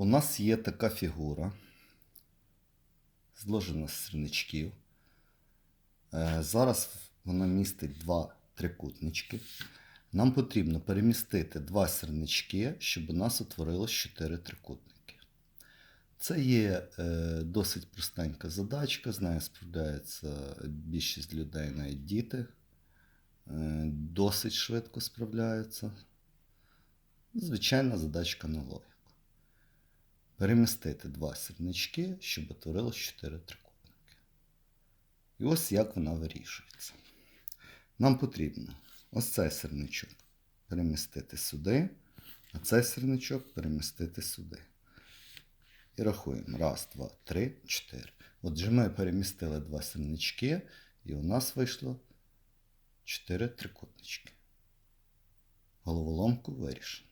У нас є така фігура, зложена з сірничків. Е, Зараз вона містить два трикутнички. Нам потрібно перемістити два сірнички, щоб у нас утворилось чотири трикутники. Це є е, досить простенька задачка, з нею справляється більшість людей, навіть діти. Е, досить швидко справляються. Звичайна задачка на логіку. Перемістити два сірнички, щоб утворилось чотири трикутники. І ось як вона вирішується. Нам потрібно ось цей сірничок перемістити сюди, а цей сірничок перемістити сюди. І рахуємо. Раз, два, три, чотири. Отже, ми перемістили два сірнички, і у нас вийшло чотири трикутнички. Головоломку вирішено.